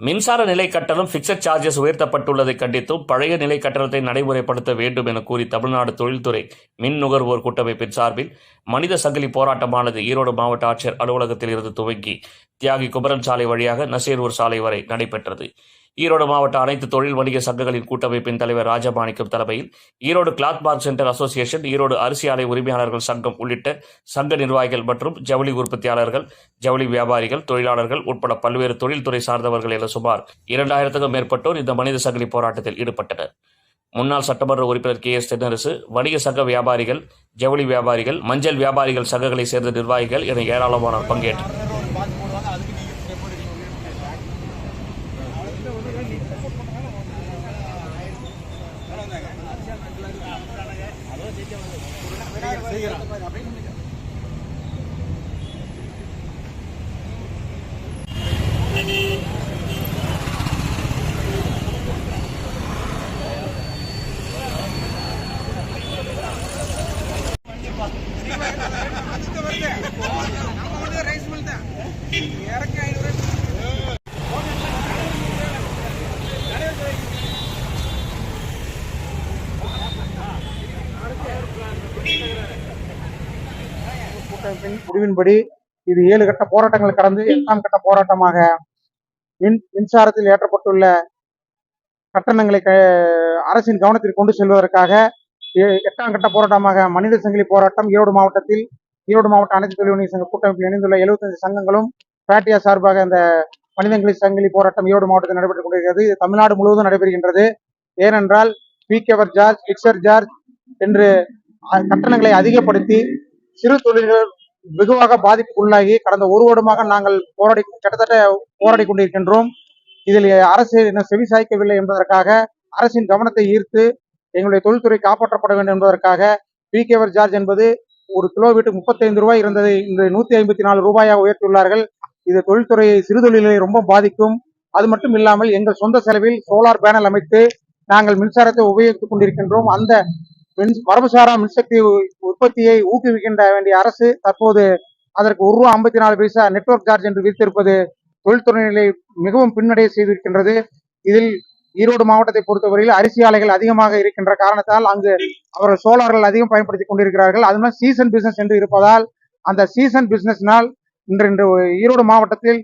மின்சார நிலை கட்டணம் பிக்சட் சார்ஜஸ் உயர்த்தப்பட்டுள்ளதை கண்டித்தும் பழைய நிலை கட்டணத்தை நடைமுறைப்படுத்த வேண்டும் என கூறி தமிழ்நாடு தொழில்துறை மின் நுகர்வோர் கூட்டமைப்பின் சார்பில் மனித சங்கிலி போராட்டமானது ஈரோடு மாவட்ட ஆட்சியர் அலுவலகத்தில் இருந்து துவங்கி தியாகி குமரன் சாலை வழியாக நசீர்வூர் சாலை வரை நடைபெற்றது. ஈரோடு மாவட்ட அனைத்து தொழில் வணிக சங்கங்களின் கூட்டமைப்பின் தலைவர் ராஜமாணிக்கம் தலைமையில் Erode cloth market centre association Erode அரிசி ஆலை உரிமையாளர்கள் சங்கம் உள்ளிட்ட சங்க நிர்வாகிகள் மற்றும் ஜவுளி உற்பத்தியாளர்கள் ஜவுளி வியாபாரிகள் தொழிலாளர்கள் உட்பட பல்வேறு தொழில்துறை சார்ந்தவர்கள் என சுமார் இரண்டாயிரத்துக்கும் மேற்பட்டோர் இந்த மனித சங்கிலி போராட்டத்தில் ஈடுபட்டனர். முன்னாள் சட்டமன்ற உறுப்பினர் கே எஸ் தென்னரசு வணிக சங்க வியாபாரிகள் ஜவுளி வியாபாரிகள் மஞ்சள் வியாபாரிகள் சங்கங்களைச் சேர்ந்த நிர்வாகிகள் என ஏராளமானோர் பங்கேற்றனர். சீக்கிரம் கூட்டமைப்பின் முடிவின்படி இது ஏழு கட்ட போராட்டங்கள் கடந்து எட்டாம் கட்ட போராட்டமாக மின் மின்சாரத்தில் ஏற்றப்பட்டுள்ள கட்டணங்களை அரசின் கவனத்தில் கொண்டு செல்வதற்காக ஏ- எட்டாம் கட்ட போராட்டமாக மனித சங்கிலி போராட்டம் ஈரோடு மாவட்டத்தில் ஈரோடு மாவட்ட அனைத்து தொழில் சங்க கூட்டமைப்பில் இணைந்துள்ள 75 சங்கங்களும் பேட்டியா சார்பாக இந்த மனிதங்களி சங்கிலி போராட்டம் ஈரோடு மாவட்டத்தில் நடைபெற்றுக் கொண்டிருக்கிறது. இது தமிழ்நாடு முழுவதும் நடைபெறுகின்றது. ஏனென்றால் பீக்கவர் ஜார்ஜ் பிக்சர் ஜார்ஜ் என்று கட்டணங்களை அதிகப்படுத்தி சிறு தொழில்கள் வெகுவாக பாதிப்புக்குள்ளாகி கடந்த ஒரு வருடமாக நாங்கள் போராடி கிட்டத்தட்ட போராடி கொண்டிருக்கின்றோம். இதில் அரசு இன்னும் செவி சாய்க்கவில்லை என்பதற்காக அரசின் கவனத்தை ஈர்த்து எங்களுடைய தொழில்துறை காப்பாற்றப்பட வேண்டும் என்பதற்காக பிகேவர் ஜார்ஜ் என்பது ஒரு கிலோமீட்டர் முப்பத்தைந்து ரூபாய் இருந்ததை இன்று நூத்தி ஐம்பத்தி நாலு ரூபாயாக உயர்த்தியுள்ளார்கள். இது தொழில்துறையை சிறு தொழிலை ரொம்ப பாதிக்கும். அது மட்டும் இல்லாமல் எங்கள் சொந்த செலவில் சோலார் பேனல் அமைத்து நாங்கள் மின்சாரத்தை உபயோகித்துக் கொண்டிருக்கின்றோம். அந்த மின் மரபுசாரா மின்சக்தி உற்பத்தியை ஊக்குவிக்கின்ற வேண்டிய அரசு தற்போது அதற்கு ஒரு ரூபா ஐம்பத்தி நாலு பைசா நெட்வொர்க் சார்ஜ் என்று விதித்திருப்பது தொழில்துறையினை மிகவும் பின்னடைய செய்திருக்கின்றது. இதில் ஈரோடு மாவட்டத்தை பொறுத்தவரையில் அரிசி ஆலைகள் அதிகமாக இருக்கின்ற காரணத்தால் அங்கு அவர்கள் சோலார்கள் அதிகம் பயன்படுத்தி கொண்டிருக்கிறார்கள். அதனால் சீசன் பிசினஸ் என்று இருப்பதால் அந்த சீசன் பிசினஸ்னால் இன்று இன்று ஈரோடு மாவட்டத்தில்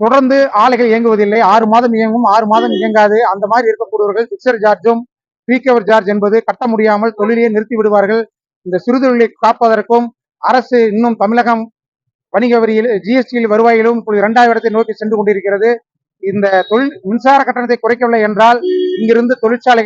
தொடர்ந்து ஆலைகள் இயங்குவதில்லை. ஆறு மாதம் இயங்கும் ஆறு மாதம் இயங்காது. அந்த மாதிரி இருக்கக்கூடியவர்கள் பிக்சர் சார்ஜும் பீக்கவர் சார்ஜ் என்பது கட்ட முடியாமல் தொழிலையே நிறுத்தி விடுவார்கள். இந்த சிறுதொழிலை காப்பதற்கும் அரசு இன்னும் தமிழகம் வணிக வரியில் ஜிஎஸ்டியில் வருவாயிலும் இப்பொழுது இரண்டாவது இடத்தை நோக்கி சென்று கொண்டிருக்கிறது. இந்த தொழில் மின்சார கட்டணத்தை குறைக்கவில்லை என்றால் இங்கிருந்து தொழிற்சாலை